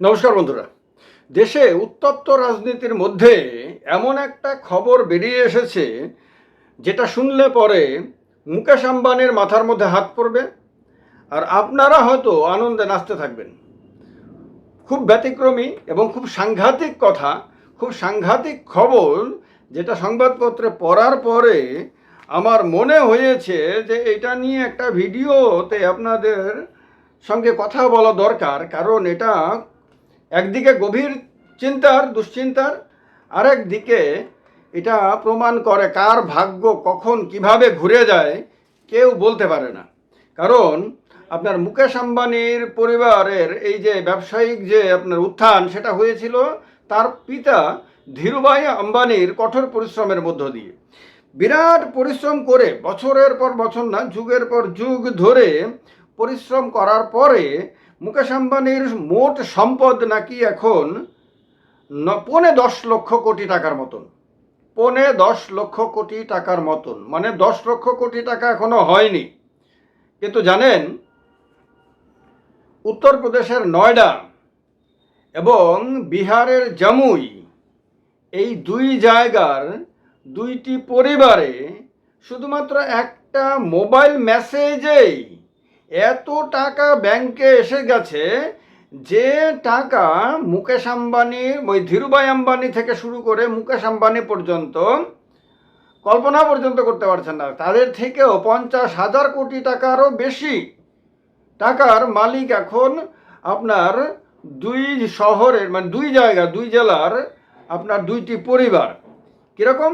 নমস্কার বন্ধুরা। দেশে উত্তপ্ত রাজনীতির মধ্যে এমন একটা খবর বেরিয়ে এসেছে, যেটা শুনলে পরে মুকেশ আম্বানির মাথার মধ্যে হাত পড়বে আর আপনারা হয়তো আনন্দে নাচতে থাকবেন। খুব ব্যতিক্রমী এবং খুব সাংঘাতিক কথা, খুব সাংঘাতিক খবর যেটা সংবাদপত্রে পড়ার পরে আমার মনে হয়েছে যে এটা নিয়ে একটা ভিডিওতে আপনাদের সঙ্গে কথা বলা দরকার, কারণ এটা একদিকে গভীর চিন্তার, দুশ্চিন্তার, আরেক দিকে এটা প্রমাণ করে কার ভাগ্য কখন কীভাবে ঘুরে যায়, কেউ বলতে পারে না। কারণ আপনার মুকেশ আম্বানির পরিবারের এই যে ব্যবসায়িক যে আপনার উত্থান, সেটা হয়েছিল তার পিতা ধীরুভাই আম্বানির কঠোর পরিশ্রমের মধ্য দিয়ে। বিরাট পরিশ্রম করে বছরের পর বছর না, যুগের পর যুগ ধরে পরিশ্রম করার পরে মুকেশ আম্বানির মোট সম্পদ নাকি এখন পৌনে দশ লক্ষ কোটি টাকার মতন। পৌনে দশ লক্ষ কোটি টাকার মতন। মানে দশ লক্ষ কোটি টাকা এখনও হয়নি। কিন্তু জানেন উত্তরপ্রদেশের নয়ডা এবং বিহারের জামুই এই দুই জায়গার দুইটি পরিবারে শুধুমাত্র একটা মোবাইল মেসেজেই এত টাকা ব্যাংকে এসে গেছে যে টাকা মুকেশ আম্বানি, ওই ধীরুভাই আম্বানি থেকে শুরু করে মুকেশ আম্বানি পর্যন্ত, কল্পনা পর্যন্ত করতে পারছেন না। তাদের থেকেও পঞ্চাশ হাজার কোটি টাকারও বেশি টাকার মালিক এখন আপনার দুই শহরের মানে দুই জায়গা, দুই জেলার আপনার দুইটি পরিবার। কীরকম?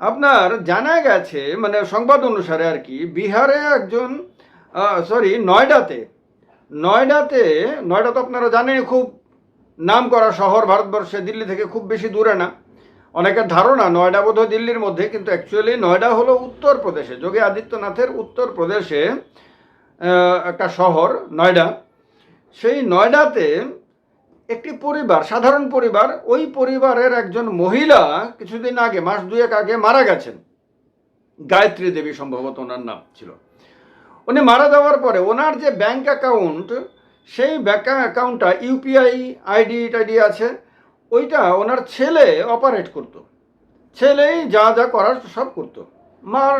আপনার জানা গেছে মানে সংবাদ অনুসারে আর কি, বিহারে একজন সরি নয়ডাতে। নয়ডাতে, নয়ডা তো আপনারা জানেন খুব নাম করা শহর ভারতবর্ষে, দিল্লি থেকে খুব বেশি দূরে না। অনেকের ধারণা নয়ডা বোধহয় দিল্লির মধ্যে, কিন্তু অ্যাকচুয়ালি নয়ডা হলো উত্তরপ্রদেশে। যোগী আদিত্যনাথের উত্তরপ্রদেশে একটা শহর, নয়ডা। সেই নয়ডাতে একটি পরিবার, সাধারণ পরিবার, ওই পরিবারের একজন মহিলা কিছুদিন আগে, মাস দুয়েক আগে মারা গেছেন। গায়ত্রী দেবী সম্ভবত ওনার নাম ছিল। উনি মারা যাওয়ার পরে ওনার যে ব্যাংক অ্যাকাউন্ট সেই ব্যাংক অ্যাকাউন্টটা ইউপিআই আইডি টাইডি আছে, ওইটা ওনার ছেলে অপারেট করতো। ছেলেই যা যা করার সব করতো। মার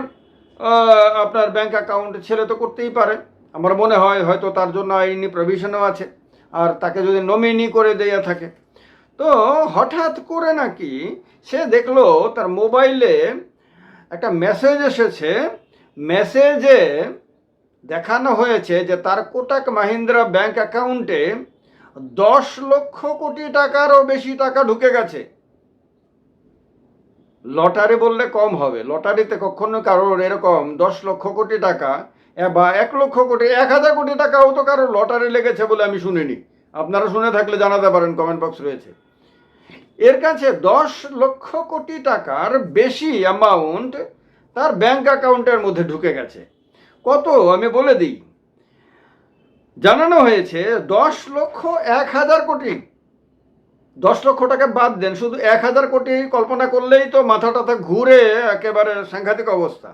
আপনার ব্যাংক অ্যাকাউন্ট ছেলে তো করতেই পারে। আমার মনে হয় হয়তো তার জন্য আইনি প্রভিশনও আছে, আর তাকে যদি নমিনি করে দেয়া থাকে। তো হঠাৎ করে নাকি সে দেখল তার মোবাইলে একটা মেসেজ এসেছে। মেসেজে দেখানো হয়েছে যে তার কোটাক মাহিন্দ্রা ব্যাংক অ্যাকাউন্টে দশ লক্ষ কোটি টাকারও বেশি টাকা ঢুকে গেছে। লটারি বললে কম হবে। লটারিতে কখনো কারোর এরকম দশ লক্ষ কোটি টাকা বা এক লক্ষ কোটি, এক হাজার কোটি টাকাও তো কারোর লটারি লেগেছে বলে আমি শুনিনি। আপনারা শুনে থাকলে জানাতে পারেন কমেন্ট বক্স রয়েছে। এর কাছে দশ লক্ষ কোটি টাকার বেশি অ্যামাউন্ট তার ব্যাংক অ্যাকাউন্টের মধ্যে ঢুকে গেছে। কত? আমি বলে দিই। জানানো হয়েছে, দশ লক্ষ এক হাজার কোটি। দশ লক্ষ টাকা বাদ দেন, শুধু এক হাজার কোটি কল্পনা করলেই তো মাথা টাথা ঘুরে একেবারে সাংঘাতিক অবস্থা।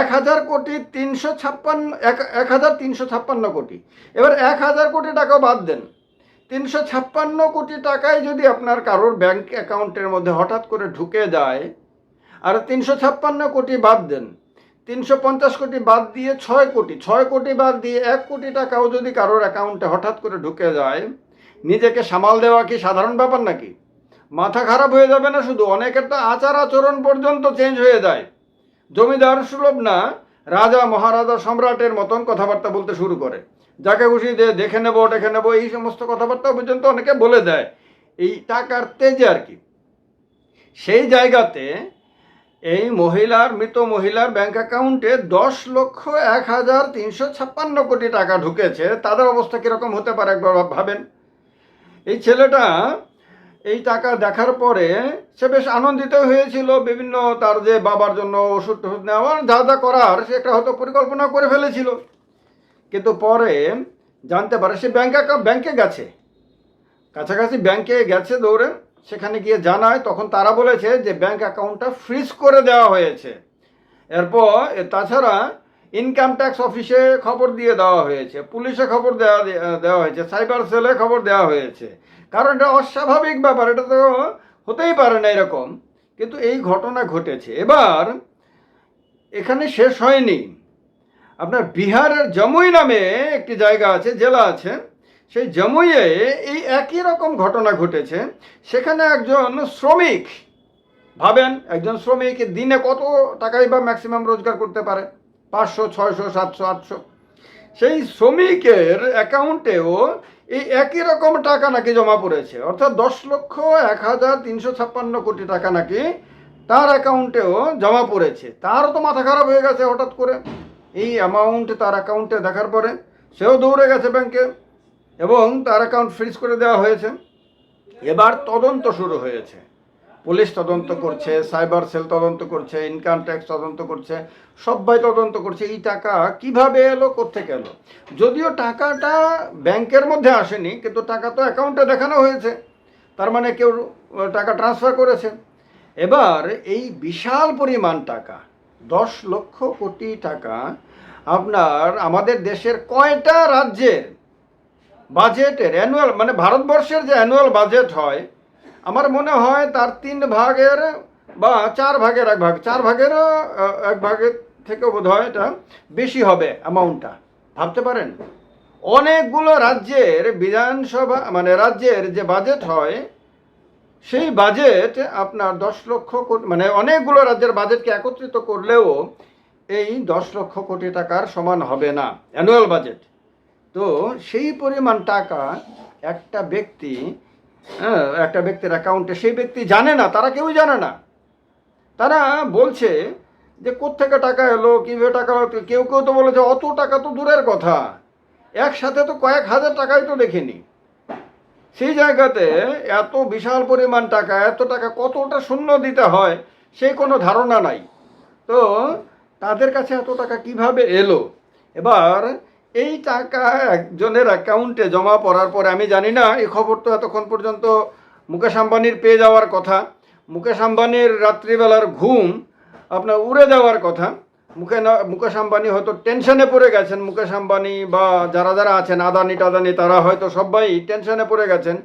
এক হাজার কোটি তিনশো ছাপ্পান্ন, এক হাজার তিনশো ছাপ্পান্ন কোটি। এবার এক হাজার কোটি টাকা বাদ দেন। তিনশো ছাপ্পান্ন কোটি টাকায় যদি আপনার কারোর ব্যাংক অ্যাকাউন্টের মধ্যে হঠাৎ করে ঢুকে যায়, আর তিনশো ছাপ্পান্ন কোটি বাদ দেন তিনশো পঞ্চাশ কোটি বাদ দিয়ে ছয় কোটি ছয় কোটি বাদ দিয়ে এক কোটি টাকাও যদি কারোর অ্যাকাউন্টে হঠাৎ করে ঢুকে যায়, নিজেকে সামাল দেওয়া কি সাধারণ ব্যাপার নাকি? মাথা খারাপ হয়ে যাবে না শুধু? অনেকের তো আচার আচরণ পর্যন্ত চেঞ্জ হয়ে যায়। জমিদার সুলভ না, রাজা মহারাজা সম্রাটের মতন কথাবার্তা বলতে শুরু করে। যাকে খুশি যে দেখে নেব দেখে নেব, এই সমস্ত কথাবার্তা পর্যন্ত অনেকে বলে দেয়। এই টাকার তেজে আর কি। সেই জায়গাতে এই মহিলার, মৃত মহিলার ব্যাংক অ্যাকাউন্টে দশ লক্ষ এক হাজার তিনশো ছাপ্পান্ন কোটি টাকা ঢুকেছে। তাদের অবস্থা কীরকম হতে পারে একবার ভাবেন? এই ছেলেটা এই টাকা দেখার পরে সে বেশ আনন্দিত হয়েছিল, বিভিন্ন তার যে বাবার জন্য ওষুধ টষুধ নেওয়ার, যা যা করার, সে একটা হয়তো পরিকল্পনা করে ফেলেছিল। কিন্তু পরে জানতে পারে সে ব্যাংক অ্যাকাউন্ট ব্যাংকে গেছে। কাছাকাছি ব্যাংকে গেছে দৌড়ে। সেখানে গিয়ে জানায়, তখন তারা বলেছে যে ব্যাংক অ্যাকাউন্টটা ফ্রিজ করে দেওয়া হয়েছে। এরপর তাছাড়া ইনকাম ট্যাক্স অফিসে খবর দিয়ে দেওয়া হয়েছে, পুলিশে খবর দেওয়া দেওয়া হয়েছে সাইবার সেলে খবর দেওয়া হয়েছে। কারণ এটা অস্বাভাবিক ব্যাপার, এটা তো হতেই পারে না এরকম। কিন্তু এই ঘটনা ঘটেছে। এবার, এখানে শেষ হয়নি। আপনার বিহারের জমুই নামে একটি জায়গা আছে, জেলা আছে। সেই জমুইয়ে এই একই রকম ঘটনা ঘটেছে। সেখানে একজন শ্রমিক, ভাবেন একজন শ্রমিক দিনে কত টাকাই বা ম্যাক্সিমাম রোজগার করতে পারে? পাঁচশো, ছয়শো, সাতশো, আটশো। সেই শ্রমিকের অ্যাকাউন্টেও এই একই রকম টাকা নাকি জমা পড়েছে। অর্থাৎ দশ লক্ষ এক হাজার তিনশো ছাপ্পান্ন কোটি টাকা নাকি তার অ্যাকাউন্টেও জমা পড়েছে। তারও তো মাথা খারাপ হয়ে গেছে হঠাৎ করে। এই অ্যামাউন্ট তার অ্যাকাউন্টে দেখার পরে সেও দৌড়ে গেছে ব্যাংকে এবং তার অ্যাকাউন্ট ফ্রিজ করে দেওয়া হয়েছে। এবার তদন্ত শুরু হয়েছে। পুলিশ তদন্ত করছে সাইবার সেল তদন্ত করছে ইনকাম ট্যাক্স তদন্ত করছে, সবাই তদন্ত করছে। এই টাকা কীভাবে এলো, কোত্থেকে এলো? যদিও টাকাটা ব্যাংকের মধ্যে আসেনি, কিন্তু টাকা তো অ্যাকাউন্টে দেখানো হয়েছে। তার মানে কেউ টাকা ট্রান্সফার করেছে। এবার এই বিশাল পরিমাণ টাকা, দশ লক্ষ কোটি টাকা আপনার আমাদের দেশের কয়টা রাজ্যের বাজেটের অ্যানুয়াল মানে ভারতবর্ষের যে অ্যানুয়াল বাজেট হয়, আমার মনে হয় তার তিন ভাগের বা চার ভাগের এক ভাগ, চার ভাগেরও এক ভাগের থেকেও বোধ হয় এটা বেশি হবে অ্যামাউন্টটা ভাবতে পারেন? অনেকগুলো রাজ্যের বিধানসভা মানে রাজ্যের যে বাজেট হয়, সেই বাজেট আপনার দশ লক্ষ কোটি মানে অনেকগুলো রাজ্যের বাজেটকে একত্রিত করলেও এই দশ লক্ষ কোটি টাকার সমান হবে না অ্যানুয়াল বাজেট তো সেই পরিমাণ টাকা একটা ব্যক্তি হ্যাঁ, একটা ব্যক্তির অ্যাকাউন্টে সেই ব্যক্তি জানে না তারা কেউই জানে না। তারা বলছে যে কোত্থেকে টাকা এলো কীভাবে টাকা এলো কেউ কেউ তো বলেছে অত টাকা তো দূরের কথা। একসাথে তো কয়েক হাজার টাকাই তো দেখিনি। সেই জায়গাতে এত বিশাল পরিমাণ টাকা এত টাকা কতটা শূন্য দিতে হয় সেই কোনো ধারণা নাই। তো তাদের কাছে এত টাকা কীভাবে এলো? এবার এই টাকা একজনের অ্যাকাউন্টে জমা পড়ার পরে, আমি জানি না, এই খবর তো এতক্ষণ পর্যন্ত মুকেশ আম্বানির পেয়ে যাওয়ার কথা। মুকেশ আম্বানির রাত্রিবেলার ঘুম আপনার উড়ে যাওয়ার কথা। মুখে মুকেশ আম্বানি হয়তো টেনশনে পড়ে গেছেন। মুকেশ আম্বানি বা যারা যারা আছেন, আদানি টাদানি, তারা হয়তো সবাই টেনশনে পড়ে গেছেন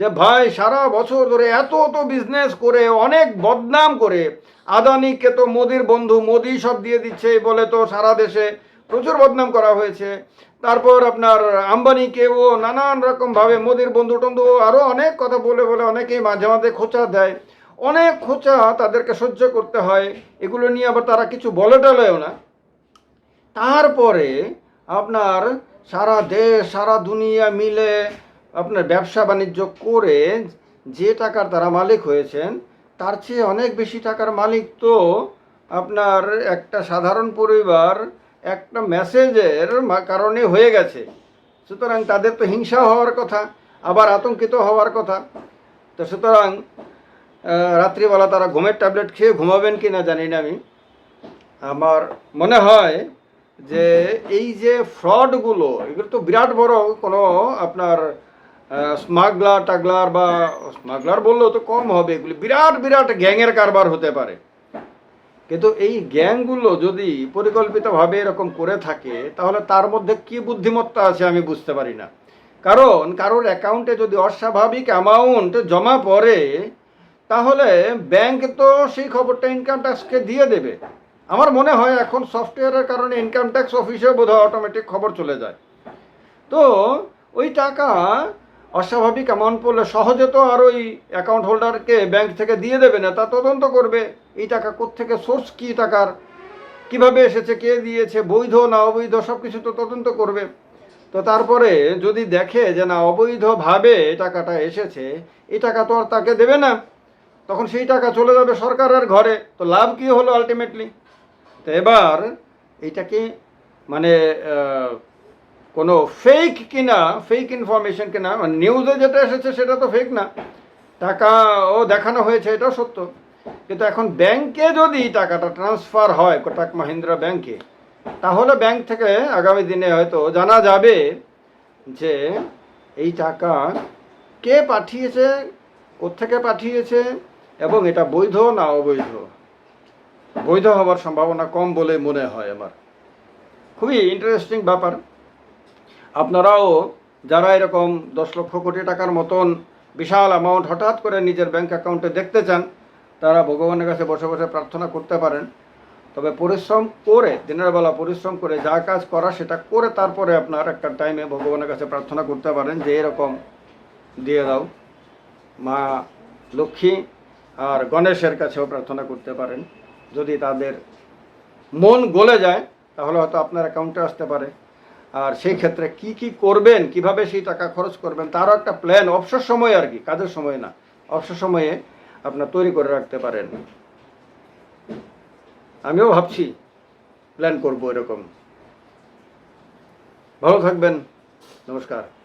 যে, ভাই, সারা বছর ধরে এত তো বিজনেস করে, অনেক বদনাম করে, আদানিকে তো মোদির বন্ধু, মোদি সব দিয়ে দিচ্ছে বলে তো সারা দেশে প্রচুর বদনাম করা হয়েছে। তারপর আপনার আম্বানিকেও নানান রকমভাবে মোদির বন্ধু টন্ধু আরও অনেক কথা বলে বলে অনেকেই মাঝে মাঝে খোঁচা দেয়। অনেক খোঁচা তাদেরকে সহ্য করতে হয়। এগুলো নিয়ে আবার তারা কিছু বলে টলেও না। তারপরে আপনার সারা দেশ, সারা দুনিয়া মিলে আপনার ব্যবসা বাণিজ্য করে যে টাকার তারা মালিক হয়েছেন, তার চেয়ে অনেক বেশি টাকার মালিক তো আপনার একটা সাধারণ পরিবার একটা মেসেজের কারণে হয়ে গেছে। সুতরাং তাদের তো হিংসা হওয়ার কথা, আবার আতঙ্কিত হওয়ার কথা। তো সুতরাং রাত্রিবেলা তারা ঘুমের ট্যাবলেট খেয়ে ঘুমাবেন কি না জানি না আমি। আমার মনে হয় যে এই যে ফ্রডগুলো, এগুলো তো বিরাট বড় কোনো আপনার স্মাগলার টাগলার বা স্মাগলার বললেও তো কম হবে। এগুলি বিরাট বিরাট গ্যাংয়ের কারবার হতে পারে। কিন্তু এই গ্যাংগুলো যদি পরিকল্পিতভাবে এরকম করে থাকে, তাহলে তার মধ্যে কি বুদ্ধিমত্তা আছে আমি বুঝতে পারি না। কারণ কারোর অ্যাকাউন্টে যদি অস্বাভাবিক অ্যামাউন্ট জমা পড়ে, তাহলে ব্যাংক তো সেই খবরটা ইনকাম ট্যাক্সকে দিয়ে দেবে। আমার মনে হয় এখন সফটওয়্যারের কারণে ইনকাম ট্যাক্স অফিসেও বোধহয় অটোমেটিক খবর চলে যায়। তো ওই টাকা অস্বাভাবিক অ্যামাউন্ট পড়লে সহজে তো আর ওই অ্যাকাউন্ট হোল্ডারকে ব্যাংক থেকে দিয়ে দেবে না, তা তদন্ত করবে। এই টাকা কোত্থেকে সোর্স কী টাকার? কীভাবে এসেছে, কে দিয়েছে, বৈধ না অবৈধ সব কিছু তো তদন্ত করবে। তো তারপরে যদি দেখে যে না, অবৈধভাবে এই টাকাটা এসেছে, এই টাকা তো আর তাকে দেবে না, তখন সেই টাকা চলে যাবে সরকারের ঘরে। তো লাভ কি হলো আলটিমেটলি তো এবার এইটাকে মানে কোনো ফেক কিনা ফেক ইনফরমেশন কিনা মানে নিউজে যেটা এসেছে সেটা তো ফেক না। টাকা ও দেখানো হয়েছে, এটাও সত্য। কিন্তু এখন ব্যাংকে যদি টাকাটা ট্রান্সফার হয় কোটাক মাহিন্দ্রা ব্যাংকে তাহলে ব্যাংক থেকে আগামী দিনে হয়তো জানা যাবে যে এই টাকা কে পাঠিয়েছে, কোত্থেকে পাঠিয়েছে এবং এটা বৈধ না অবৈধ? বৈধ হওয়ার সম্ভাবনা কম বলে মনে হয় আমার। খুবই ইন্টারেস্টিং ব্যাপার। আপনারাও যারা এরকম দশ লক্ষ কোটি টাকার মতন বিশাল অ্যামাউন্ট হঠাৎ করে নিজের ব্যাংক অ্যাকাউন্টে দেখতে চান, তারা ভগবানের কাছে বসে বসে প্রার্থনা করতে পারেন। তবে পরিশ্রম করে, দিনের বেলা পরিশ্রম করে যা কাজ করা সেটা করে তারপরে আপনার একটা টাইমে ভগবানের কাছে প্রার্থনা করতে পারেন যে এরকম দিয়ে দাও। মা লক্ষ্মী আর গণেশের কাছেও প্রার্থনা করতে পারেন। যদি তাদের মন গলে যায়, তাহলে হয়তো আপনার অ্যাকাউন্টে আসতে পারে। আর সেই ক্ষেত্রে কি কি করবেন, কীভাবে সেই টাকা খরচ করবেন, তারও একটা প্ল্যান অবসর সময় আর কি, কাজের সময় না, অবসর সময়ে আপনার তৈরি করে রাখতে পারেন। আমিও ভাবছি প্ল্যান করব এরকম। ভালো থাকবেন, নমস্কার।